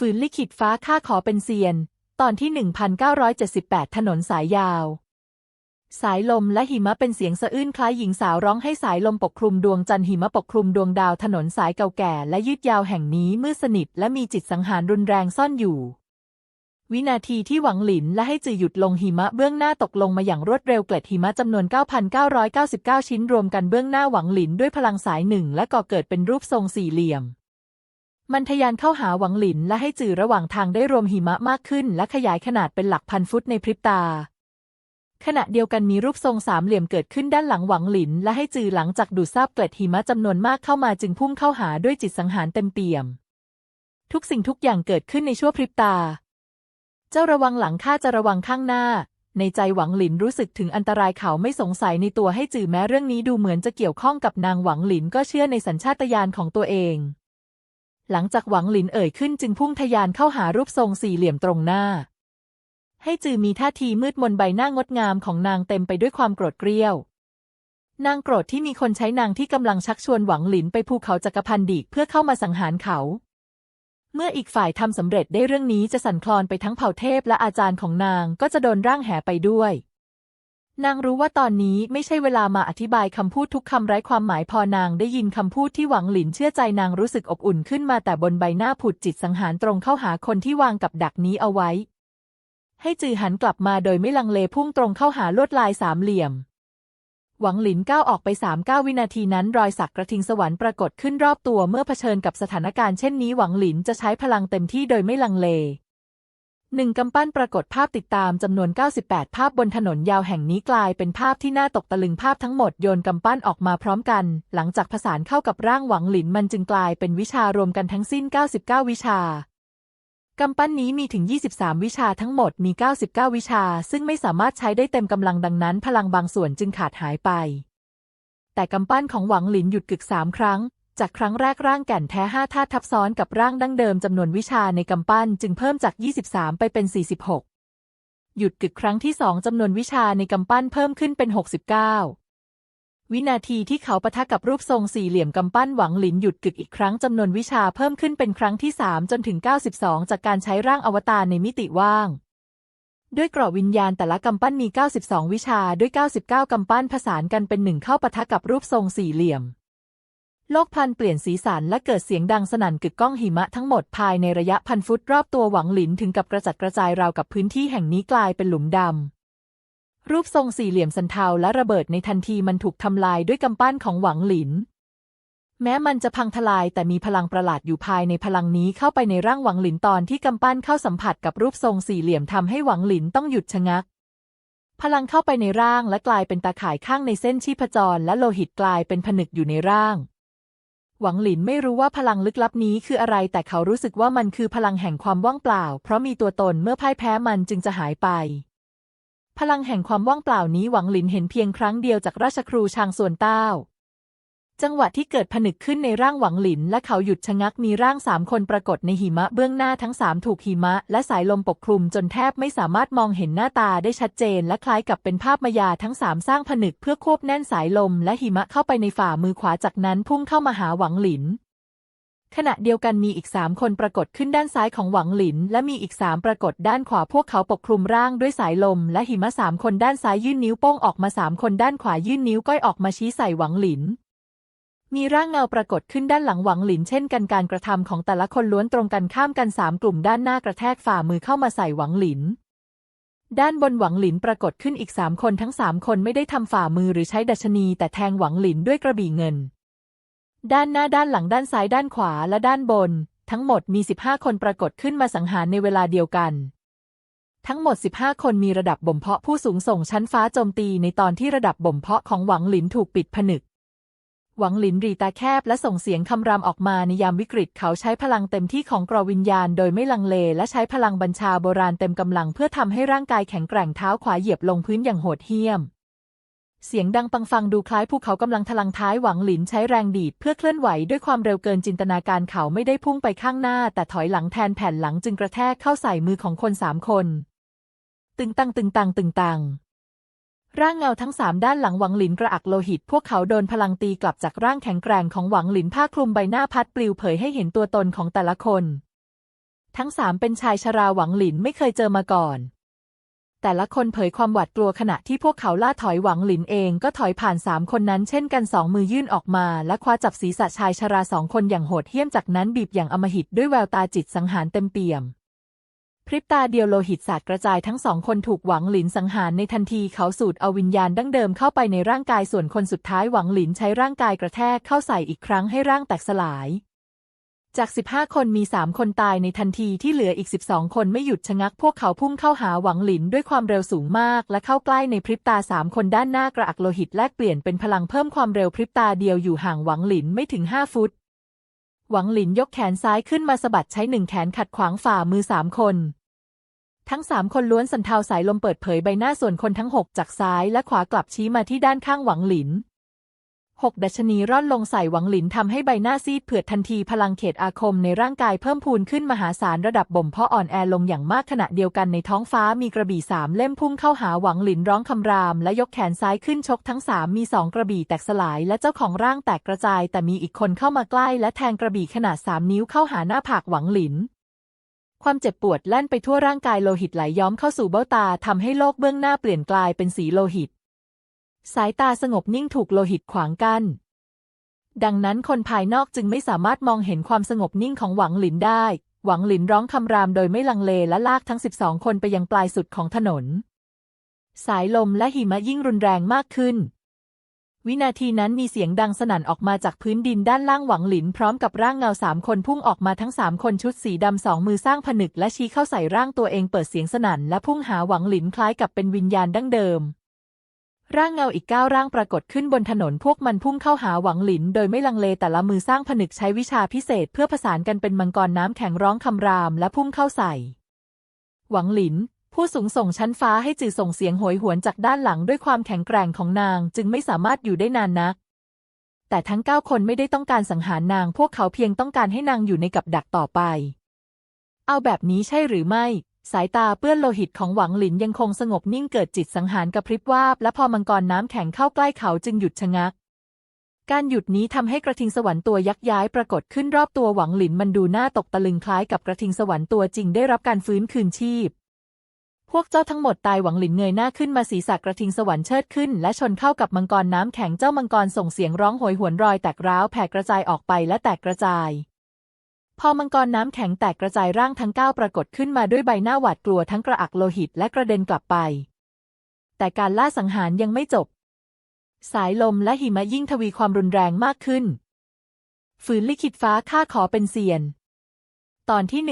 ฝืนลิขิตฟ้าข้าขอเป็นเซียน ตอนที่ 1978 ถนนสายยาว สายลมและหิมะเป็นเสียงสะอื้นคล้ายหญิงสาวร้องให้สายลมปกคลุมดวงจันทร์หิมะปกคลุมดวงดาวถนนสายเก่าแก่และยืดยาวแห่งนี้มืดสนิทและมีจิตสังหารรุนแรงซ่อนอยู่วินาทีที่หวังหลินและให้จือหยุดลงหิมะเบื้องหน้าตกลงมาอย่างรวดเร็วเกล็ดหิมะจำนวน 9,999 ชิ้นรวมกันเบื้องหน้าหวังหลินด้วยพลังสายหนึ่งและก่อเกิดเป็นรูปทรงสี่เหลี่ยม มันทะยานเข้าหาหวังหลินและให้จือระหว่างทางได้รวมหิมะมากขึ้น และขยายขนาดเป็นหลักพันฟุตในพริบตา ขณะเดียวกันมีรูปทรงสามเหลี่ยมเกิดขึ้นด้านหลังหวังหลิน และให้จือหลังจากดูดซาบเกล็ดหิมะจำนวนมากเข้ามาจึงพุ่งเข้าหาด้วยจิตสังหารเต็มเปี่ยม ทุกสิ่งทุกอย่างเกิดขึ้นในชั่วพริบตา เจ้าระวังหลังข้าจะระวังข้างหน้า ในใจหวังหลินรู้สึกถึงอันตรายเขาไม่สงสัยในตัวให้จือแม้เรื่องนี้ดูเหมือนจะเกี่ยวข้องกับนางหวังหลินก็เชื่อในสัญชาตญาณของตัวเอง หลังจากหวังหลินเอ่ยขึ้นจึงพุ่งทะยานเข้าหารูปทรงสี่เหลี่ยมตรงหน้า ให้จือมีท่าทีมืดมนใบหน้างดงามของนางเต็มไปด้วยความโกรธเกรี้ยว นางโกรธที่มีคนใช้นางที่กำลังชักชวนหวังหลินไปภูเขาจักรพันดีกเพื่อเข้ามาสังหารเขา เมื่ออีกฝ่ายทำสำเร็จได้เรื่องนี้จะสั่นคลอนไปทั้งเผ่าเทพและอาจารย์ของนางก็จะโดนร่างแห่ไปด้วย นางรู้ว่าตอนนี้ไม่ใช่เวลามาอธิบายคำพูดทุกคำไร้ความหมายพอนางได้ยินคำพูดที่หวังหลินเชื่อใจนางรู้สึกอบอุ่นขึ้นมาแต่บนใบหน้าผุดจิตสังหารตรงเข้าหาคนที่วางกับดักนี้เอาไว้ ให้จือหันกลับมาโดยไม่ลังเลพุ่งตรงเข้าหาลวดลายสามเหลี่ยม หวังหลินก้าวออกไปสามก้าววินาทีนั้นรอยสักกระทิงสวรรค์ปรากฏขึ้นรอบตัวเมื่อเผชิญกับสถานการณ์เช่นนี้หวังหลินจะใช้พลังเต็มที่โดยไม่ลังเล หนึ่งกำปั้นปรากฏภาพติดตามจำนวน 98 ภาพบนถนนยาวแห่งนี้กลายเป็นภาพที่น่าตกตะลึงภาพทั้งหมดโยนกำปั้นออกมาพร้อมกัน หลังจากผสานเข้ากับร่างหวังหลินมันจึงกลายเป็นวิชารวมกันทั้งสิ้น 99 วิชากำปั้นนี้มีถึง 23 วิชาทั้งหมดมี 99 วิชา ซึ่งไม่สามารถใช้ได้เต็มกำลังดังนั้น พลังบางส่วนจึงขาดหายไป แต่กำปั้นของหวังหลินหยุดกึกสามครั้ง จากครั้งแรกร่างแก่นแท้ห้าธาตุทับซ้อนกับร่างดั้งเดิมจำนวนวิชาในกำปั้นจึงเพิ่มจาก 23 ไปเป็น 46 หยุดกึกครั้งที่สองจำนวนวิชาในกำปั้นเพิ่มขึ้นเป็น 69 วินาทีที่เขาปะทะกับรูปทรงสี่เหลี่ยมกำปั้นหวังหลินหยุดกึกอีกครั้งจำนวนวิชาเพิ่มขึ้นเป็นครั้งที่3จนถึง 92 จากการใช้ร่างอวตารในมิติว่างด้วยกรอบวิญญาณแต่ละกำปั้นมี 92 วิชา ด้วย 99 กำปั้นผสานกันเป็นหนึ่งเข้าปะทะกับรูปทรงสี่เหลี่ยม โลกพันเปลี่ยนสีสันและเกิดเสียงดังสนั่นกึกก้องหิมะทั้งหมดภายในระยะพันฟุตรอบตัวหวังหลินถึงกับกระจัดกระจายราวกับพื้นที่แห่งนี้กลายเป็นหลุมดำ รูปทรงสี่เหลี่ยมสันเทาและระเบิดในทันทีมันถูกทำลายด้วยกำปั้นของหวังหลิน แม้มันจะพังทลายแต่มีพลังประหลาดอยู่ภายในพลังนี้เข้าไปในร่างหวังหลินตอนที่กำปั้นเข้าสัมผัสกับรูปทรงสี่เหลี่ยมทำให้หวังหลินต้องหยุดชะงักพลังเข้าไปในร่างและกลายเป็นตาข่ายข้างในเส้นชีพจรและโลหิตกลายเป็นผนึกอยู่ในร่าง หวังหลินไม่รู้ว่าพลังลึกลับนี้คืออะไร แต่เขารู้สึกว่ามันคือพลังแห่งความว่างเปล่า เพราะมีตัวตนเมื่อพ่ายแพ้มันจึงจะหายไป พลังแห่งความว่างเปล่านี้หวังหลินเห็นเพียงครั้งเดียวจากราชครูชางส่วนเต้า จังหวะที่เกิดผนึกขึ้นในร่างหวังหลิน และเขาหยุดชะงักมีร่างสามคนปรากฏในหิมะเบื้องหน้าทั้งสามถูกหิมะ และสายลมปกคลุมจนแทบไม่สามารถมองเห็นหน้าตาได้ชัดเจน และคล้ายกับเป็นภาพมายาทั้งสามสร้างผนึกเพื่อควบแน่นสายลม และหิมะเข้าไปในฝ่ามือขวาจากนั้นพุ่งเข้ามาหาหวังหลิน ขณะเดียวกันมีอีกสามคนปรากฏขึ้นด้านซ้ายของหวังหลิน และมีอีกสามปรากฏด้านขวาพวกเขาปกคลุมร่างด้วยสายลม และหิมะสามคนด้านซ้ายยื่นนิ้วโป้งออกมาสามคนด้านขวายื่นนิ้วก้อยออกมาชี้ใส่หวังหลิน มีร่างเงาปรากฏขึ้นด้านหลังหวังหลินเช่นกันการกระทำของแต่ละคนล้วนตรงกันข้ามกันสามกลุ่มด้านหน้ากระแทกฝ่ามือเข้ามาใส่หวังหลิน ด้านบนหวังหลินปรากฏขึ้นอีกสามคนทั้งสามคนไม่ได้ทำฝ่ามือหรือใช้ดัชนี แต่แทงหวังหลินด้วยกระบี่เงิน ด้านหน้าด้านหลังด้านซ้ายด้านขวาและด้านบน ทั้งหมดมี 15 คนปรากฏขึ้นมาสังหารในเวลาเดียวกัน ทั้งหมด 15 คนมีระดับบ่มเพาะผู้สูงส่งชั้นฟ้าโจมตีในตอนที่ระดับบ่มเพาะของหวังหลินถูกปิดผนึก หวังหลินรีตาแคบและส่งเสียงคำรามออกมาในยามวิกฤตเขาใช้พลังเต็มที่ของกรวิญญาณโดยไม่ลังเล และใช้พลังบัญชาโบราณเต็มกำลังเพื่อทำให้ร่างกายแข็งแกร่งเท้าขวาเหยียบลงพื้นอย่างโหดเหี้ยม เสียงดังปังฟังดูคล้ายภูเขากำลังทลังท้ายหวังหลินใช้แรงดีดเพื่อเคลื่อนไหวด้วยความเร็วเกินจินตนาการเขาไม่ได้พุ่งไปข้างหน้า แต่ถอยหลังแทนแผ่นหลังจึงกระแทกเข้าใส่มือของคนสามคน ตึงตังตึงตังตึงตัง ร่างเงาทั้งสามด้านหลังหวังหลินกระอักโลหิต พวกเขาโดนพลังตีกลับจากร่างแข็งแกร่งของหวังหลินผ้าคลุมใบหน้าพัดปลิวเผยให้เห็นตัวตนของแต่ละคน ทั้งสามเป็นชายชราหวังหลินไม่เคยเจอมาก่อน แต่ละคนเผยความหวาดกลัวขณะที่พวกเขาล่าถอยหวังหลินเองก็ถอยผ่านสามคนนั้นเช่นกันสองมือยื่นออกมา และคว้าจับศีรษะชายชราสองคนอย่างโหดเหี้ยมจากนั้นบีบอย่างอมหิตด้วยแววตาจิตสังหารเต็มเปี่ยม พริบตาเดียวโลหิตสาดกระจายทั้งสองคนถูกหวังหลินสังหารในทันทีเขาสูดเอาวิญญาณดั้งเดิมเข้าไปในร่างกายส่วนคนสุดท้ายหวังหลินใช้ร่างกายกระแทกเข้าใส่อีกครั้งให้ร่างแตกสลาย จาก 15 คนมี 3 คนตายในทันทีที่เหลืออีก 12 คนไม่หยุดชะงัก พวกเขาพุ่งเข้าหาหวังหลินด้วยความเร็วสูงมาก และเข้าใกล้ในพริบตาสามคนด้านหน้ากระอักโลหิตแลกเปลี่ยนเป็นพลังเพิ่มความเร็วพริบตาเดียวอยู่ห่างหวังหลินไม่ถึง 5 ฟุต หวังหลินยกแขนซ้ายขึ้นมาสะบัดใช้หนึ่งแขนขัดขวางฝ่ามือสามคน ทั้งสามคนล้วนสันเทาสายลมเปิดเผยใบหน้าส่วนคนทั้งหกจากซ้ายและขวากลับชี้มาที่ด้านข้างหวังหลินหกดัชนีร่อนลงใส่หวังหลินทำให้ใบหน้าซีดเผือดทันทีพลังเขตอาคมในร่างกายเพิ่มพูนขึ้นมหาศาลระดับบ่มเพาะอ่อนแอลงอย่างมากขณะเดียวกันในท้องฟ้ามีกระบี่สามเล่มพุ่งเข้าหาหวังหลินร้องคำรามและยกแขนซ้ายขึ้นชกทั้งสามมีสองกระบี่แตกสลายและเจ้าของร่างแตกกระจายแต่มีอีกคนเข้ามาใกล้และแทงกระบี่ขนาดสามนิ้วเข้าหาหน้าผากหวังหลิน ความเจ็บปวดแล่นไปทั่วร่างกายโลหิตไหลย้อมเข้าสู่เบ้าตาทำให้โลกเบื้องหน้าเปลี่ยนกลายเป็นสีโลหิต สายตาสงบนิ่งถูกโลหิตขวางกัน้นดังนั้นคนภายนอกจึงไม่สามารถมองเห็นความสงบนิ่งของหวังหลินได้ หวังหลินร้องคำรามโดยไม่ลังเลและลากทั้ง 12 คนไปยังปลายสุดของถนน สายลมและหิมะยิ่งรุนแรงมากขึ้น วินาทีนั้นมีเสียงดังสนั่นออกมาจากพื้นดินด้านล่างหวังหลินพร้อมกับร่างเงาสามคนพุ่งออกมาทั้งสามคนชุดสีดำสองมือสร้างผนึกและชี้เข้าใส่ร่างตัวเองเปิดเสียงสนั่นและพุ่งหาหวังหลินคล้ายกับเป็นวิญญาณดั้งเดิม ร่างเงาอีกเก้าร่างปรากฏขึ้นบนถนนพวกมันพุ่งเข้าหาหวังหลิน โดยไม่ลังเลแต่ละมือสร้างผนึกใช้วิชาพิเศษ เพื่อผสานกันเป็นมังกรน้ำแข็งร้องคำรามและพุ่งเข้าใส่ หวังหลิน ผู้สูงส่งชั้นฟ้าให้จือส่งเสียงโหยหวนจากด้านหลังด้วยความแข็งแกร่งของนางจึงไม่สามารถอยู่ได้นานนัก แต่ทั้งเก้าคนไม่ได้ต้องการสังหารนางพวกเขาเพียงต้องการให้นางอยู่ในกับดักต่อไป เอาแบบนี้ใช่หรือไม่ สายตาเปื้อนโลหิตของหวังหลินยังคงสงบนิ่งเกิดจิตสังหารกระพริบวาบและพอมังกรน้ำแข็งเข้าใกล้เขาจึงหยุดชะงัก การหยุดนี้ทำให้กระทิงสวรรค์ตัวยักษ์ย้ายปรากฏขึ้นรอบตัวหวังหลินมันดูน่าตกตะลึงคล้ายกับกระทิงสวรรค์ตัวจริงได้รับการฟื้นคืนชีพ พวกเจ้าทั้งหมดตายหวังหลินเงยหน้าขึ้นมาศีรษะกระทิงสวรรค์เชิดขึ้น และชนเข้ากับมังกรน้ำแข็งเจ้ามังกรส่งเสียงร้องโหยหวนรอยแตกร้าวแผ่กระจายออกไปและแตกกระจาย พอมังกรน้ำแข็งแตกกระจายร่างทั้งเก้าปรากฏขึ้นมาด้วยใบหน้าหวาดกลัวทั้งกระอักโลหิตและกระเด็นกลับไป แต่การล่าสังหารยังไม่จบ สายลมและหิมะยิ่งทวีความรุนแรงมากขึ้น ฝืนลิขิตฟ้าข้าขอเป็นเซียน ตอนที่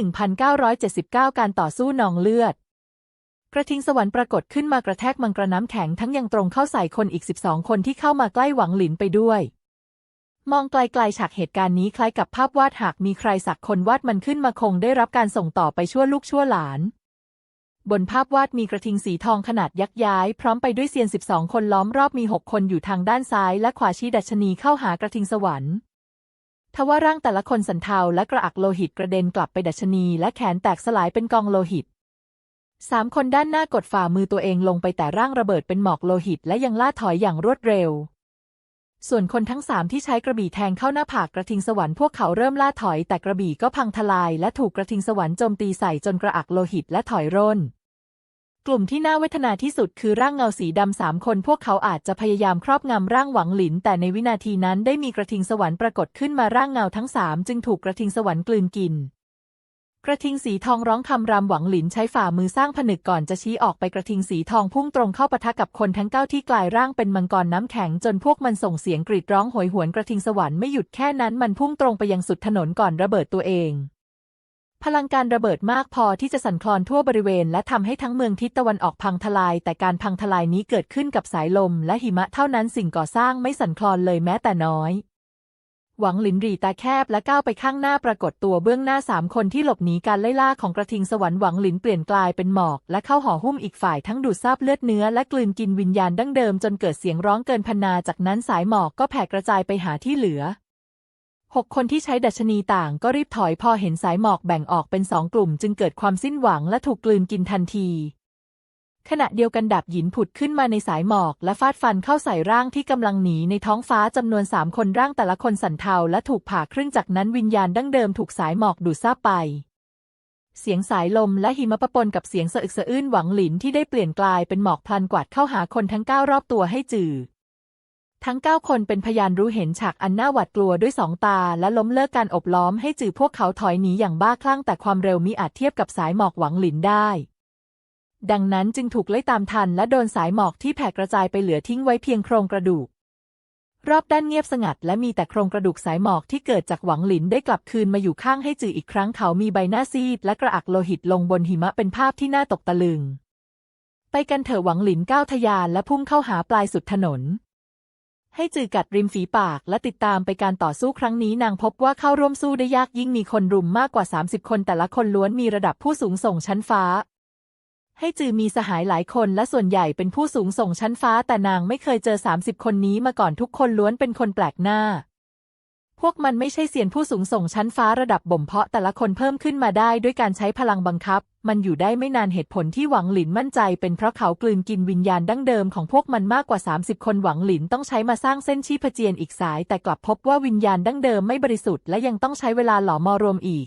1979 การต่อสู้นองเลือด กระทิงสวรรค์ปรากฏขึ้นมากระแทกมังกรน้ำแข็งทั้งยังตรงเข้าใส่คนอีก 12 คนที่เข้ามาใกล้หวังหลินไปด้วย มองไกลๆฉากเหตุการณ์นี้คล้ายกับภาพวาดหากมีใครสักคนวาดมันขึ้นมาคงได้รับการส่งต่อไปชั่วลูกชั่วหลาน บนภาพวาดมีกระทิงสีทองขนาดยักษ์ย้าย พร้อมไปด้วยเซียน 12 คนล้อมรอบมี 6 คนอยู่ทางด้านซ้าย และขวาชี้ดัชนีเข้าหากระทิงสวรรค์ทว่าร่างแต่ละคนสันเทาและกระอักโลหิตกระเด็นกลับไปดัชนี และแขนแตกสลายเป็นกองโลหิต สามคนด้านหน้ากดฝ่ามือตัวเองลงไปแต่ร่างระเบิดเป็นหมอกโลหิต และยังล่าถอยอย่างรวดเร็ว ส่วนคนทั้งสามที่ใช้กระบี่แทงเข้าหน้าผากกระทิงสวรรค์พวกเขาเริ่มล่าถอยแต่กระบี่ก็พังทลาย และถูกกระทิงสวรรค์โจมตีใส่จนกระอักโลหิตและถอยร่น กลุ่มที่น่าเวทนาที่สุดคือร่างเงาสีดำสามคนพวกเขาอาจจะพยายามครอบงำร่างหวังหลิน แต่ในวินาทีนั้นได้มีกระทิงสวรรค์ปรากฏขึ้นมาร่างเงาทั้งสามจึงถูกกระทิงสวรรค์กลืนกิน กระทิงสีทองร้องคำรามหวังหลินใช้ฝ่ามือสร้างผนึกก่อนจะชี้ออกไปกระทิงสีทองพุ่งตรงเข้าปะทะกับคนทั้งเก้าที่กลายร่างเป็นมังกรน้ำแข็งจนพวกมันส่งเสียงกรีดร้องโหยหวนกระทิงสวรรค์ไม่หยุดแค่นั้นมันพุ่งตรงไปยังสุดถนนก่อนระเบิดตัวเอง พลังการระเบิดมากพอที่จะสั่นคลอนทั่วบริเวณ และทำให้ทั้งเมืองทิศตะวันออกพังทลาย แต่การพังทลายนี้เกิดขึ้นกับสายลม และหิมะเท่านั้นสิ่งก่อสร้างไม่สั่นคลอนเลยแม้แต่น้อย หวังหลินรีตาแคบและก้าวไปข้างหน้าปรากฏตัวเบื้องหน้าสามคนที่หลบหนีการไล่ล่าของกระทิงสวรรค์หวังหลินเปลี่ยนกลายเป็นหมอก และเข้าห่อหุ้มอีกฝ่ายทั้งดูดซาบเลือดเนื้อและกลืนกินวิญญาณดั้งเดิมจนเกิดเสียงร้องเกินพนาจากนั้นสายหมอกก็แผ่กระจายไปหาที่เหลือหกคนที่ใช้ดัชนีต่างก็รีบถอยพอเห็นสายหมอกแบ่งออกเป็นสองกลุ่ม จึงเกิดความสิ้นหวังและถูกกลืนกินทันที ขณะเดียวกันดาบหยินผุดขึ้นมาในสายหมอกและฟาดฟันเข้าใส่ร่างที่กำลังหนีในท้องฟ้าจำนวนสามคนร่างแต่ละคนสั่นเทาและถูกผ่าครึ่งจากนั้นวิญญาณดั้งเดิมถูกสายหมอกดูดซาบไป เสียงสายลมและหิมะปะปนกับเสียงสะอึกสะอื้นหวังหลินที่ได้เปลี่ยนกลายเป็นหมอกพลันกวาดเข้าหาคนทั้งเก้ารอบตัวให้จือทั้งเก้าคนเป็นพยานรู้เห็นฉากอันน่าหวาดกลัวด้วยสองตา และล้มเลิกการอบล้อมให้จือพวกเขาถอยหนีอย่างบ้าคลั่งแต่ความเร็วมิอาจเทียบกับสายหมอกหวังหลินได้ ดังนั้นจึงถูกไล่ตามทันและโดนสายหมอกที่แผ่กระจายไปเหลือทิ้งไว้เพียงโครงกระดูก รอบด้านเงียบสงัด และมีแต่โครงกระดูกสายหมอกที่เกิดจากหวังหลินได้กลับคืนมาอยู่ข้างให้จืออีกครั้งเขามีใบหน้าซีด และกระอักโลหิตลงบนหิมะเป็นภาพที่น่าตกตะลึง ไปกันเถอะหวังหลินก้าวทะยานและพุ่งเข้าหาปลายสุดถนนให้จือกัดริมฝีปากและติดตามไปการต่อสู้ครั้งนี้นางพบว่าเข้าร่วมสู้ได้ยากยิ่งมีคนรุมมากกว่า 30 คนแต่ละคนล้วนมีระดับผู้สูงส่งชั้นฟ้า ให้จือมีสหายหลายคนและส่วนใหญ่เป็นผู้สูงส่งชั้นฟ้าแต่นางไม่เคยเจอ 30 คนนี้มาก่อนทุกคนล้วนเป็นคนแปลกหน้า พวกมันไม่ใช่เซียนผู้สูงส่งชั้นฟ้าระดับบ่มเพาะแต่ละคนเพิ่มขึ้นมาได้ด้วยการใช้พลังบังคับ มันอยู่ได้ไม่นานเหตุผลที่หวังหลินมั่นใจ เป็นเพราะเขากลืนกินวิญญาณดั้งเดิมของพวกมันมากกว่า 30 คนหวังหลินต้องใช้มาสร้างเส้นชีพเจียนอีกสาย แต่กลับพบว่าวิญญาณดั้งเดิมไม่บริสุทธิ์และยังต้องใช้เวลาหล่อมอรวมอีก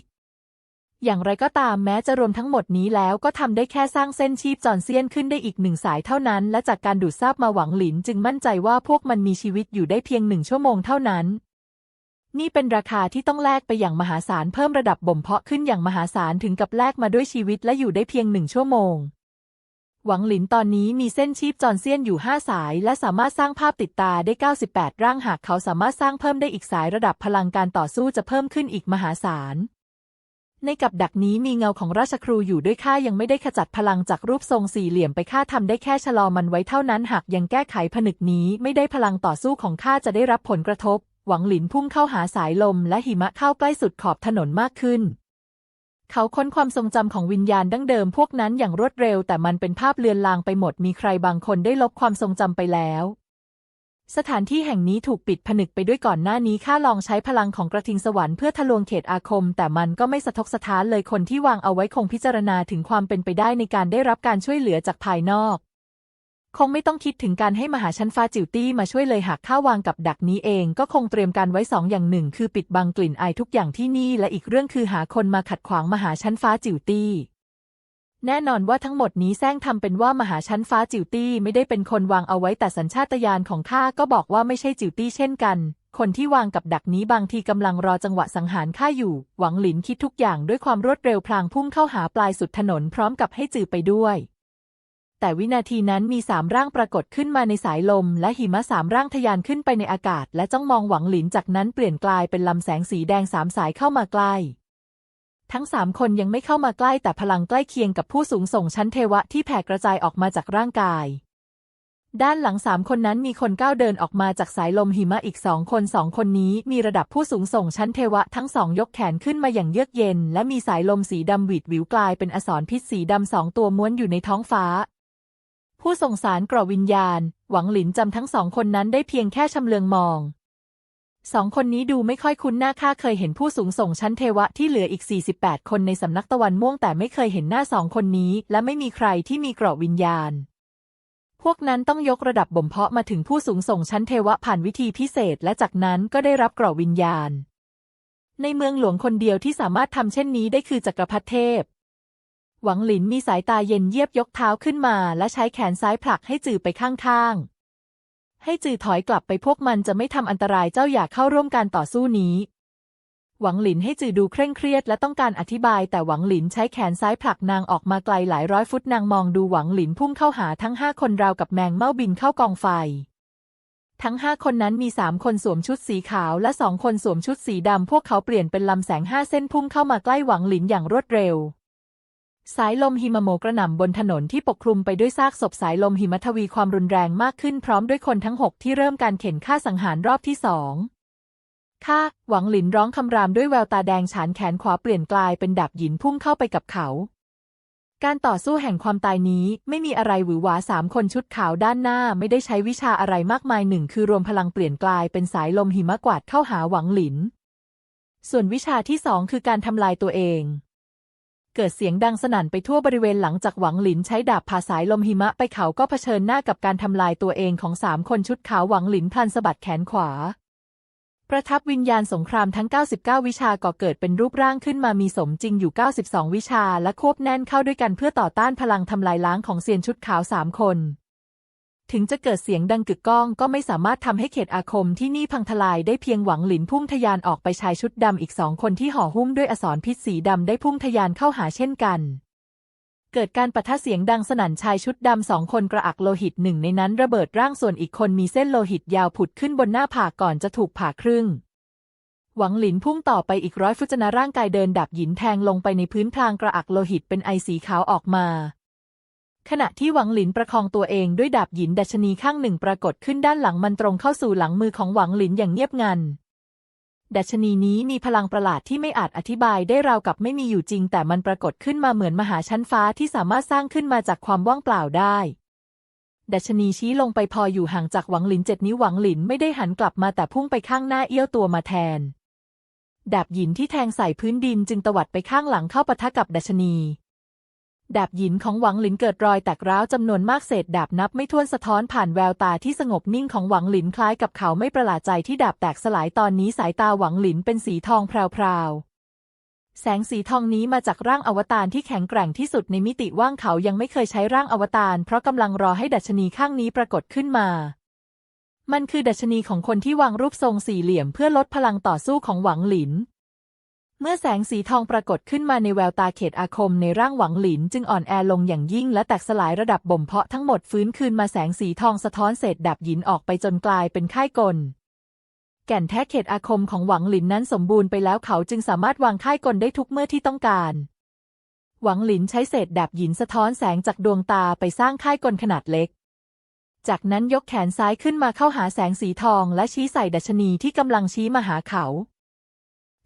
อย่างไรก็ตามแม้จะรวมทั้งหมดนี้แล้วก็ทำได้แค่สร้างเส้นชีพจอนเซียนขึ้นได้อีกหนึ่งสายเท่านั้น และจากการดูดทราบมาหวังหลินจึงมั่นใจว่าพวกมันมีชีวิตอยู่ได้เพียงหนึ่งชั่วโมงเท่านั้น นี่เป็นราคาที่ต้องแลกไปอย่างมหาศาลเพิ่มระดับบ่มเพาะขึ้นอย่างมหาศาลถึงกับแลกมาด้วยชีวิตและอยู่ได้เพียงหนึ่งชั่วโมง หวังหลินตอนนี้มีเส้นชีพจอนเซียนอยู่ห้าสาย และสามารถสร้างภาพติดตาได้ 98 ร่างหากเขาสามารถสร้างเพิ่มได้อีกสายระดับพลังการต่อสู้จะเพิ่มขึ้นอีกมหาศาล ในกับดักนี้มีเงาของราชครูอยู่ด้วยข้ายังไม่ได้ขจัดพลังจากรูปทรงสี่เหลี่ยมไปข้าทำได้แค่ชะลอมันไว้เท่านั้นหากยังแก้ไขผนึกนี้ไม่ได้พลังต่อสู้ของข้าจะได้รับผลกระทบ หวังหลินพุ่งเข้าหาสายลมและหิมะเข้าใกล้สุดขอบถนนมากขึ้น เขาค้นความทรงจำของวิญญาณดั้งเดิมพวกนั้นอย่างรวดเร็ว แต่มันเป็นภาพเลือนลางไปหมดมีใครบางคนได้ลบความทรงจำไปแล้ว สถานที่แห่งนี้ถูกปิดผนึกไปด้วยก่อนหน้านี้ข้าลองใช้พลังของกระทิงสวรรค์เพื่อทะลวงเขตอาคม แต่มันก็ไม่สะทกสะท้านเลยคนที่วางเอาไว้คงพิจารณาถึงความเป็นไปได้ในการได้รับการช่วยเหลือจากภายนอก คงไม่ต้องคิดถึงการให้มหาชั้นฟ้าจิวตี้มาช่วยเลยหากข้าวางกับดักนี้เอง ก็คงเตรียมการไว้สองอย่างหนึ่งคือปิดบังกลิ่นอายทุกอย่างที่นี่ และอีกเรื่องคือหาคนมาขัดขวางมหาชั้นฟ้าจิวตี้ แน่นอนว่าทั้งหมดนี้แซงทำเป็นว่ามหาชั้นฟ้าจิวตี้ไม่ได้เป็นคนวางเอาไว้แต่สัญชาตญาณของข้าก็บอกว่าไม่ใช่จิวตี้เช่นกัน คนที่วางกับดักนี้บางทีกำลังรอจังหวะสังหารข้าอยู่ หวังหลินคิดทุกอย่างด้วยความรวดเร็วพลางพุ่งเข้าหาปลายสุดถนนพร้อมกับให้จือไปด้วย แต่วินาทีนั้นมีสามร่างปรากฏขึ้นมาในสายลม และหิมะสามร่างทะยานขึ้นไปในอากาศ และจ้องมองหวังหลินจากนั้นเปลี่ยนกลายเป็นลำแสงสีแดงสามสายเข้ามาใกล้ ทั้งสามคนยังไม่เข้ามาใกล้แต่พลังใกล้เคียงกับผู้สูงส่งชั้นเทวะที่แผ่กระจายออกมาจากร่างกาย ด้านหลังสามคนนั้นมีคนก้าวเดินออกมาจากสายลมหิมะอีกสองคนสองคนนี้มีระดับผู้สูงส่งชั้นเทวะทั้งสองยกแขนขึ้นมาอย่างเยือกเย็น และมีสายลมสีดำหวีดวิวกลายเป็นอสรพิษสีดำสองตัวม้วนอยู่ในท้องฟ้า ผู้ส่งสารกรอวิญญาณ หวังหลินจำทั้งสองคนนั้นได้เพียงแค่ชำเลืองมอง สองคนนี้ดูไม่ค่อยคุ้นหน้าข้าเคยเห็นผู้สูงส่งชั้นเทวะที่เหลืออีก 48 คนในสำนักตะวันม่วงแต่ไม่เคยเห็นหน้าสองคนนี้ และไม่มีใครที่มีเกราะวิญญาณ พวกนั้นต้องยกระดับบ่มเพาะมาถึงผู้สูงส่งชั้นเทวะผ่านวิธีพิเศษ และจากนั้นก็ได้รับเกราะวิญญาณ ในเมืองหลวงคนเดียวที่สามารถทำเช่นนี้ได้คือจักรพรรดิเทพ หวังหลินมีสายตาเย็นเยียบยกเท้าขึ้นมา และใช้แขนซ้ายผลักให้จือไปข้างๆ ให้จือถอยกลับไปพวกมันจะไม่ทำอันตรายเจ้าอย่าเข้าร่วมการต่อสู้นี้ หวังหลินให้จือดูเคร่งเครียดและต้องการอธิบาย แต่หวังหลินใช้แขนซ้ายผลักนางออกมาไกลหลายร้อยฟุตนางมองดูหวังหลินพุ่งเข้าหาทั้งห้าคนราวกับแมงเม่าบินเข้ากองไฟ ทั้งห้าคนนั้นมีสามคนสวมชุดสีขาวและสองคนสวมชุดสีดำพวกเขาเปลี่ยนเป็นลำแสงห้าเส้นพุ่งเข้ามาใกล้หวังหลินอย่างรวดเร็ว สายลมหิมะโมกระหน่ำบนถนนที่ปกคลุมไปด้วยซากศพสายลมหิมะทวีความรุนแรงมากขึ้นพร้อมด้วยคนทั้งหกที่เริ่มการเข็นฆ่าสังหารรอบที่สองข้าหวังหลินร้องคำรามด้วยแววตาแดงฉานแขนขวาเปลี่ยนกลายเป็นดาบหินพุ่งเข้าไปกับเขา การต่อสู้แห่งความตายนี้ไม่มีอะไรหวือหวาสามคนชุดขาวด้านหน้าไม่ได้ใช้วิชาอะไรมากมายหนึ่งคือรวมพลังเปลี่ยนกลายเป็นสายลมหิมะกวาดเข้าหาหวังหลิน ส่วนวิชาที่สองคือการทำลายตัวเอง เกิดเสียงดังสนั่นไปทั่วบริเวณหลังจากหวังหลินใช้ดาบผ่าสายลมหิมะไปเขาก็เผชิญหน้ากับการทำลายตัวเองของสามคนชุดขาวหวังหลินพลันสะบัดแขนขวา ประทับวิญญาณสงครามทั้ง 99 วิชาก่อเกิดเป็นรูปร่างขึ้นมามีสมจริงอยู่ 92 วิชาและควบแน่นเข้าด้วยกันเพื่อต่อต้านพลังทำลายล้างของเซียนชุดขาวสามคน ถึงจะเกิดเสียงดังกึกก้องก็ไม่สามารถทำให้เขตอาคมที่นี่พังทลายได้เพียงหวังหลินพุ่งทะยานออกไปชายชุดดำอีกสองคนที่ห่อหุ้มด้วยอสรพิษสีดำได้พุ่งทะยานเข้าหาเช่นกัน เกิดการปะทะเสียงดังสนั่นชายชุดดำสองคนกระอักโลหิตหนึ่งในนั้นระเบิดร่างส่วนอีกคนมีเส้นโลหิตยาวผุดขึ้นบนหน้าผากก่อนจะถูกผ่าครึ่งหวังหลินพุ่งต่อไปอีกร้อยฟุตจนาร่างกายเดินดับหยินแทงลงไปในพื้นพลางกระอักโลหิตเป็นไอสีขาวออกมา ขณะที่หวังหลินประคองตัวเองด้วยดาบหยินดัชนีข้างหนึ่งปรากฏขึ้นด้านหลังมันตรงเข้าสู่หลังมือของหวังหลินอย่างเงียบงัน ดัชนีนี้มีพลังประหลาดที่ไม่อาจอธิบายได้ราวกับไม่มีอยู่จริง แต่มันปรากฏขึ้นมาเหมือนมหาชั้นฟ้าที่สามารถสร้างขึ้นมาจากความว่างเปล่าได้ ดัชนีชี้ลงไปพออยู่ห่างจากหวังหลินเจ็ดนิ้วหวังหลินไม่ได้หันกลับมาแต่พุ่งไปข้างหน้าเอี้ยวตัวมาแทนดาบหยินที่แทงใส่พื้นดินจึงตวัดไปข้างหลังเข้าปะทะกับดัชนี ดาบหยินของหวังหลินเกิดรอยแตกร้าวจำนวนมากเศษดาบนับไม่ถ้วนสะท้อนผ่านแววตาที่สงบนิ่งของหวังหลินคล้ายกับเขาไม่ประหลาดใจที่ดาบแตกสลายตอนนี้สายตาหวังหลินเป็นสีทองแพรวๆ แสงสีทองนี้มาจากร่างอวตารที่แข็งแกร่งที่สุดในมิติว่างเขายังไม่เคยใช้ร่างอวตารเพราะกำลังรอให้ดัชนีข้างนี้ปรากฏขึ้นมา มันคือดัชนีของคนที่วางรูปทรงสี่เหลี่ยมเพื่อลดพลังต่อสู้ของหวังหลิน เมื่อแสงสีทองปรากฏขึ้นมาในแววตาเขตอาคมในร่างหวังหลินจึงอ่อนแอลงอย่างยิ่งและแตกสลายระดับบ่มเพาะทั้งหมดฟื้นคืนมาแสงสีทองสะท้อนเศษดับหยินออกไปจนกลายเป็นค่ายกล แก่นแท้เขตอาคมของหวังหลินนั้นสมบูรณ์ไปแล้วเขาจึงสามารถวางค่ายกลได้ทุกเมื่อที่ต้องการ หวังหลินใช้เศษดับหยินสะท้อนแสงจากดวงตาไปสร้างค่ายกลขนาดเล็ก จากนั้นยกแขนซ้ายขึ้นมาเข้าหาแสงสีทองและชี้ใส่ดัชนีที่กำลังชี้มาหาเขา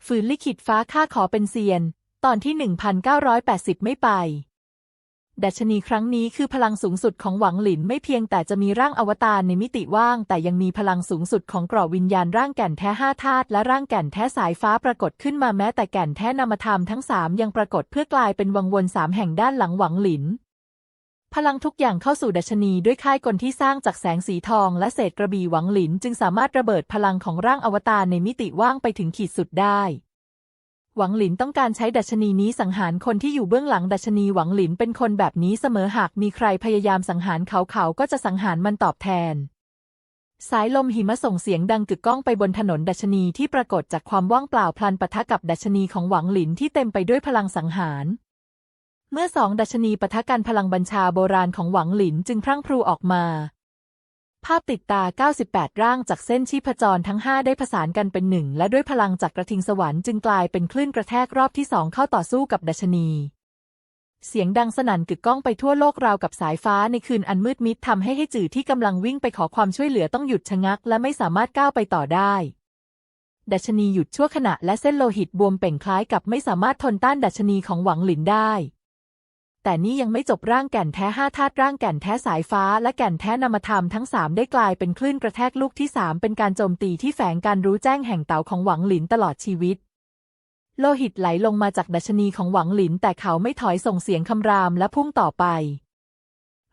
ฝืนลิขิตฟ้าข้าขอเป็นเซียน ตอนที่ 1980 ไม่ไป ดัชนีครั้งนี้คือพลังสูงสุดของหวังหลินไม่เพียงแต่จะมีร่างอวตารในมิติว่าง แต่ยังมีพลังสูงสุดของกรอบวิญญาณร่างแก่นแท้ห้าธาตุและร่างแก่นแท้สายฟ้าปรากฏขึ้นมาแม้แต่แก่นแท้นามธรรมทั้งสามยังปรากฏเพื่อกลายเป็นวังวนสามแห่งด้านหลังหวังหลิน พลังทุกอย่างเข้าสู่ดัชนีด้วยค่ายกลที่สร้างจากแสงสีทองและเศษกระบี่หวังหลินจึงสามารถระเบิดพลังของร่างอวตารในมิติว่างไปถึงขีดสุดได้ หวังหลินต้องการใช้ดัชนีนี้สังหารคนที่อยู่เบื้องหลังดัชนีหวังหลินเป็นคนแบบนี้เสมอหากมีใครพยายามสังหารเขาเขาก็จะสังหารมันตอบแทน สายลมหิมะส่งเสียงดังกึกก้องไปบนถนนดัชนีที่ปรากฏจากความว่างเปล่าพลันปะทะกับดัชนีของหวังหลินที่เต็มไปด้วยพลังสังหาร เมื่อสองดัชนีปะทะกันพลังบัญชาโบราณของหวังหลินจึงพรั่งพรูออกมา ภาพติดตา 98 ร่างจากเส้นชีพจรทั้ง 5 ได้ผสานกันเป็นหนึ่ง และด้วยพลังจากกระทิงสวรรค์จึงกลายเป็นคลื่นกระแทกรอบที่สองเข้าต่อสู้กับดัชนี เสียงดังสนั่นกึกก้องไปทั่วโลกราวกับสายฟ้าในคืนอันมืดมิดทำให้ให้จื่อที่กำลังวิ่งไปขอความช่วยเหลือต้องหยุดชะงัก และไม่สามารถก้าวไปต่อได้ดัชนีหยุดชั่วขณะและเส้นโลหิตบวมเป่งคล้ายกับไม่สามารถทนต้านดัชนีของหวังหลินได้ แต่นี่ยังไม่จบร่างแก่นแท้ห้าธาตุร่างแก่นแท้สายฟ้า และแก่นแท้นามธรรมทั้งสามได้กลายเป็นคลื่นกระแทกลูกที่สามเป็นการโจมตีที่แฝงการรู้แจ้งแห่งเต่าของหวังหลินตลอดชีวิต โลหิตไหลลงมาจากดัชนีของหวังหลิน แต่เขาไม่ถอยส่งเสียงคำรามและพุ่งต่อไป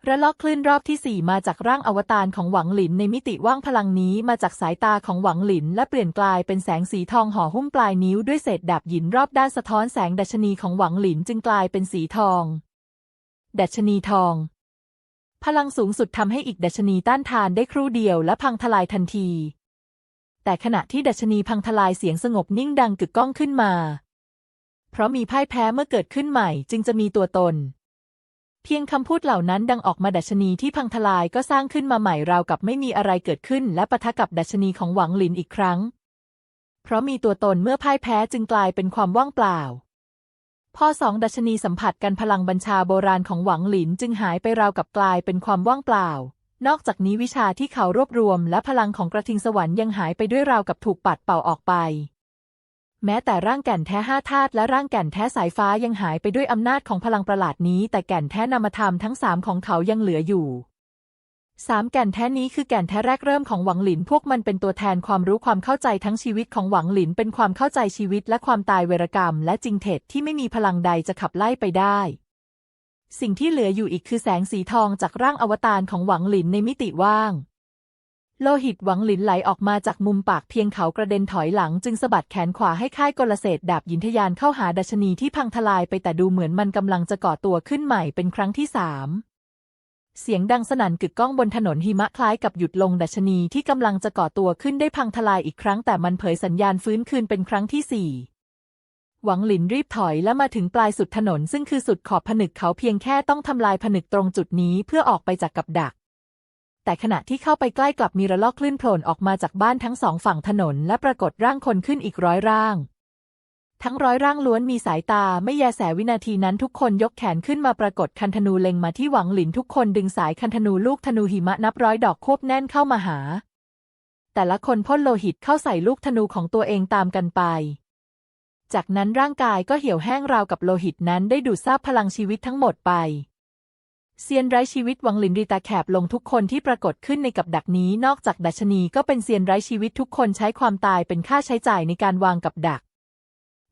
ระลอกคลื่นรอบที่สี่มาจากร่างอวตารของหวังหลินในมิติว่างพลังนี้มาจากสายตาของหวังหลิน และเปลี่ยนกลายเป็นแสงสีทองห่อหุ้มปลายนิ้วด้วยเศษดาบหินรอบด้านสะท้อนแสงดัชนีของหวังหลินจึงกลายเป็นสีทอง ดัชนีทอง พลังสูงสุดทำให้อีกดัชนีต้านทานได้ครู่เดียวและพังทลายทันที แต่ขณะที่ดัชนีพังทลายเสียงสงบนิ่งดังกึกก้องขึ้นมา เพราะมีพ่ายแพ้เมื่อเกิดขึ้นใหม่จึงจะมีตัวตน เพียงคำพูดเหล่านั้นดังออกมาดัชนีที่พังทลายก็สร้างขึ้นมาใหม่ราวกับไม่มีอะไรเกิดขึ้น และปะทะกับดัชนีของหวังหลินอีกครั้ง เพราะมีตัวตนเมื่อพ่ายแพ้จึงกลายเป็นความว่างเปล่า พอสองดัชนีสัมผัสกันพลังบัญชาโบราณของหวังหลินจึงหายไปราวกับกลายเป็นความว่างเปล่า นอกจากนี้วิชาที่เขารวบรวมและพลังของกระทิงสวรรค์ยังหายไปด้วยราวกับถูกปัดเป่าออกไป แม้แต่ร่างแก่นแท้ห้าธาตุและร่างแก่นแท้สายฟ้ายังหายไปด้วยอำนาจของพลังประหลาดนี้ แต่แก่นแท้นามธรรมทั้งสามของเขายังเหลืออยู่ สามแก่นแท้นี้คือแก่นแท้แรกเริ่มของหวังหลิน พวกมันเป็นตัวแทนความรู้ความเข้าใจทั้งชีวิตของหวังหลิน เป็นความเข้าใจชีวิตและความตายเวรกรรม และจริงเท็จที่ไม่มีพลังใดจะขับไล่ไปได้ สิ่งที่เหลืออยู่อีกคือแสงสีทองจากร่างอวตารของหวังหลินในมิติว่าง โลหิตหวังหลินไหลออกมาจากมุมปากเพียงเขากระเด็นถอยหลัง จึงสะบัดแขนขวาให้ค่ายกลเศษดาบยินทยานเข้าหาดัชนีที่พังทลายไปแต่ดูเหมือนมันกำลังจะก่อตัวขึ้นใหม่เป็นครั้งที่สาม เสียงดังสนั่นกึกก้องบนถนนหิมะคล้ายกับหยุดลงดัชนีที่กำลังจะก่อตัวขึ้นได้พังทลายอีกครั้งแต่มันเผยสัญญาณฟื้นคืนเป็นครั้งที่สี่หวังหลินรีบถอยและมาถึงปลายสุดถนนซึ่งคือสุดขอบผนึกเขาเพียงแค่ต้องทำลายผนึกตรงจุดนี้เพื่อออกไปจากกับดัก แต่ขณะที่เข้าไปใกล้กลับมีระลอกคลื่นโผล่ออกมาจากบ้านทั้งสองฝั่งถนนและปรากฏร่างคนขึ้นอีกร้อยร่าง ทั้งร้อยร่างล้วนมีสายตาไม่แยแสวินาทีนั้นทุกคนยกแขนขึ้นมาปรากฏคันธนูเล็งมาที่หวังหลินทุกคนดึงสายคันธนูลูกธนูหิมะนับร้อยดอกควบแน่นเข้ามาหา แต่ละคนพ่นโลหิตเข้าใส่ลูกธนูของตัวเองตามกันไป จากนั้นร่างกายก็เหี่ยวแห้งราวกับโลหิตนั้นได้ดูดซาบพลังชีวิตทั้งหมดไปเซียนไร้ชีวิตหวังหลินรีตาแคบลงทุกคนที่ปรากฏขึ้นในกับดักนี้นอกจากดัชนีก็เป็นเซียนไร้ชีวิตทุกคนใช้ความตายเป็นค่าใช้จ่ายในการวางกับดัก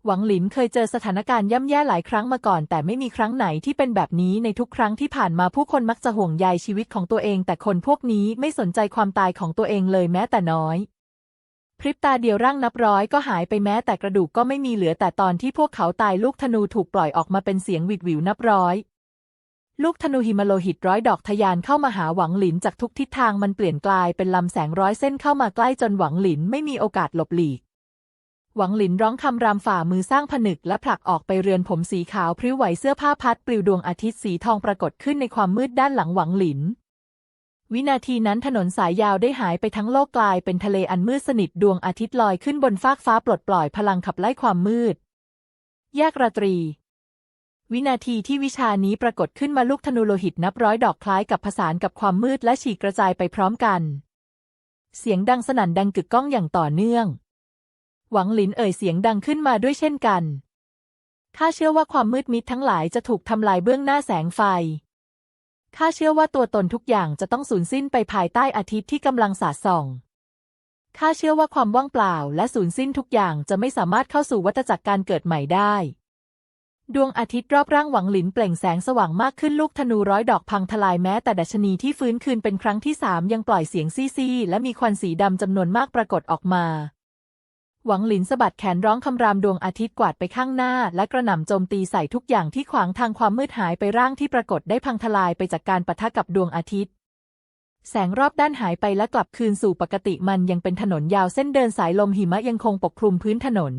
หวังหลินเคยเจอสถานการณ์ย่ำแย่หลายครั้งมาก่อน แต่ไม่มีครั้งไหนที่เป็นแบบนี้ในทุกครั้งที่ผ่านมาผู้คนมักจะห่วงใยชีวิตของตัวเอง แต่คนพวกนี้ไม่สนใจความตายของตัวเองเลยแม้แต่น้อยพริบตาเดียวร่างนับร้อยก็หายไปแม้แต่กระดูกก็ไม่มีเหลือแต่ตอนที่พวกเขาตายลูกธนูถูกปล่อยออกมาเป็นเสียงหวิดหวิวนับร้อย ลูกธนูหิมโลหิตร้อยดอกทะยานเข้ามาหาหวังหลินจากทุกทิศทางมันเปลี่ยนกลายเป็นลำแสงร้อยเส้นเข้ามาใกล้จนหวังหลินไม่มีโอกาสหลบหลีก หวังหลินร้องคำรามฝ่ามือสร้างผนึกและผลักออกไปเรือนผมสีขาวพริ้วไหวเสื้อผ้าพัดปลิวดวงอาทิตย์สีทองปรากฏขึ้นในความมืดด้านหลังหวังหลิน วินาทีนั้นถนนสายยาวได้หายไปทั้งโลกกลายเป็นทะเลอันมืดสนิทดวงอาทิตย์ลอยขึ้นบนฟากฟ้าปลดปล่อยพลังขับไล่ความมืด แยกราตรีวินาทีที่วิชานี้ปรากฏขึ้นมาลูกธนูโลหิตนับร้อยดอกคล้ายกับผสานกับความมืดและฉีกกระจายไปพร้อมกัน เสียงดังสนั่นดังกึกก้องอย่างต่อเนื่อง หวังหลินเอ่ยเสียงดังขึ้นมาด้วยเช่นกันข้าเชื่อว่าความมืดมิดทั้งหลายจะถูกทำลายเบื้องหน้าแสงไฟข้าเชื่อว่าตัวตนทุกอย่างจะต้องสูญสิ้นไปภายใต้อาทิตย์ที่กำลังสาดส่องข้าเชื่อว่าความว่างเปล่าและสูญสิ้นทุกอย่างจะไม่สามารถเข้าสู่วัฏจักรการเกิดใหม่ได้ ดวงอาทิตย์รอบร่างหวังหลินเปล่งแสงสว่างมากขึ้นลูกธนูร้อยดอกพังทลายแม้แต่ดัชนีที่ฟื้นคืนเป็นครั้งที่สามยังปล่อยเสียงซี่ๆและมีควันสีดำจำนวนมากปรากฏออกมา หวังหลินสะบัดแขนร้องคำรามดวงอาทิตย์กวาดไปข้างหน้า และกระหน่ำโจมตีใส่ทุกอย่างที่ขวางทางความมืดหายไปร่างที่ปรากฏได้พังทลายไปจากการปะทะกับดวงอาทิตย์ แสงรอบด้านหายไปและกลับคืนสู่ปกติมันยังเป็นถนนยาวเส้นเดินสายลมหิมะยังคงปกคลุมพื้นถนน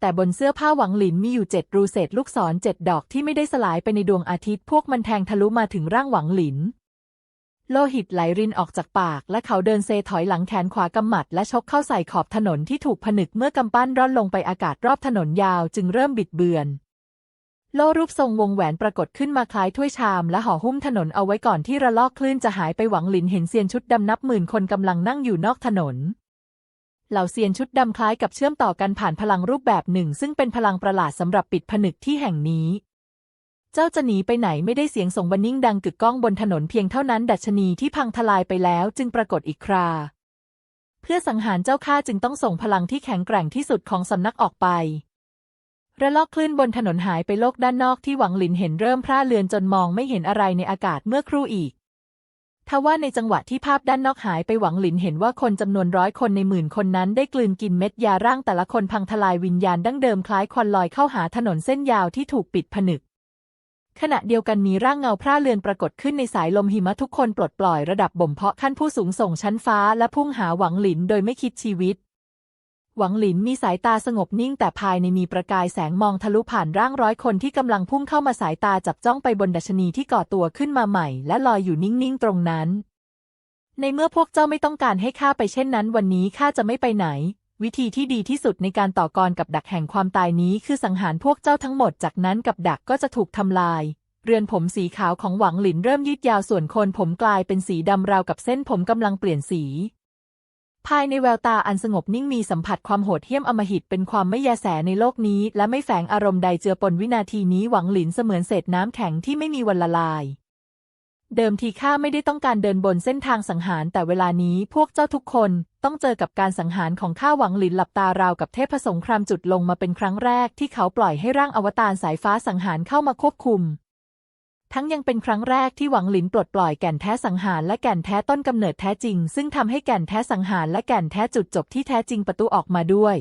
แต่บนเสื้อผ้าหวังหลินมีอยู่เจ็ดรูเศษลูกศรเจ็ดดอกที่ไม่ได้สลายไปในดวงอาทิตย์ พวกมันแทงทะลุมาถึงร่างหวังหลิน โลหิตไหลรินออกจากปาก และเขาเดินเซถอยหลังแขนขวากำหมัด และชกเข้าใส่ขอบถนนที่ถูกผนึกเมื่อกำปั้นร่อนลงไปอากาศรอบถนนยาวจึงเริ่มบิดเบือน โลรูปทรงวงแหวนปรากฏขึ้นมาคล้ายถ้วยชาม และห่อหุ้มถนนเอาไว้ก่อนที่ระลอกคลื่นจะหายไปหวังหลินเห็นเซียนชุดดำนับหมื่นคนกำลังนั่งอยู่นอกถนนเหล่าเซียนชุดดำคล้ายกับเชื่อมต่อกันผ่านพลังรูปแบบหนึ่ง ซึ่งเป็นพลังประหลาดสำหรับปิดผนึกที่แห่งนี้ เจ้าจะหนีไปไหนไม่ได้เสียงส่งบันนิ่งดังกึกก้องบนถนนเพียงเท่านั้นดัชนีที่พังทลายไปแล้วจึงปรากฏอีกครา เพื่อสังหารเจ้าข้าจึงต้องส่งพลังที่แข็งแกร่งที่สุดของสำนักออกไประลอกคลื่นบนถนนหายไปโลกด้านนอกที่หวังหลินเห็นเริ่มพร่าเลือนจนมองไม่เห็นอะไรในอากาศเมื่อครู่อีกทว่าในจังหวะที่ภาพด้านนอกหายไปหวังหลินเห็นว่าคนจำนวนร้อยคนในหมื่นคนนั้นได้กลืนกินเม็ดยาร่างแต่ละคนพังทลายวิญญาณดั้งเดิมคล้ายควันลอยเข้าหาถนนเส้นยาวที่ถูกปิดผนึก ขณะเดียวกันมีร่างเงาพร่าเลือนปรากฏขึ้นในสายลมหิมะทุกคนปลดปล่อยระดับบ่มเพาะขั้นผู้สูงส่งชั้นฟ้าและพุ่งหาหวังหลินโดยไม่คิดชีวิต หวังหลินมีสายตาสงบนิ่งแต่ภายในมีประกายแสงมองทะลุผ่านร่างร้อยคนที่กำลังพุ่งเข้ามาสายตาจับจ้องไปบนดัชนีที่ก่อตัวขึ้นมาใหม่ และลอยอยู่นิ่งๆตรงนั้น ในเมื่อพวกเจ้าไม่ต้องการให้ข้าไปเช่นนั้น วันนี้ข้าจะไม่ไปไหน วิธีที่ดีที่สุดในการต่อกรกับดักแห่งความตายนี้คือสังหารพวกเจ้าทั้งหมด จากนั้นกับดักก็จะถูกทำลาย เรือนผมสีขาวของหวังหลินเริ่มยืดยาวส่วนโคนผมกลายเป็นสีดำราวกับเส้นผมกำลังเปลี่ยนสี ภายในแววตาอันสงบนิ่งมีสัมผัสความโหดเหี้ยมอมหิตเป็นความไม่แยแสในโลกนี้ และไม่แฝงอารมณ์ใดเจือปนวินาทีนี้หวังหลินเสมือนเศษน้ำแข็งที่ไม่มีวันละลาย เดิมทีข้าไม่ได้ต้องการเดินบนเส้นทางสังหารแต่เวลานี้พวกเจ้าทุกคนต้องเจอกับการสังหารของข้าหวังหลินหลับตาราวกับเทพสงครามจุดลงมาเป็นครั้งแรกที่เขาปล่อยให้ร่างอวตารสายฟ้าสังหารเข้ามาควบคุม ทั้งยังเป็นครั้งแรกที่หวังหลินปลดปล่อยแก่นแท้สังหารและแก่นแท้ต้นกำเนิดแท้จริง ซึ่งทำให้แก่นแท้สังหารและแก่นแท้จุดจบที่แท้จริงประตูออกมาด้วย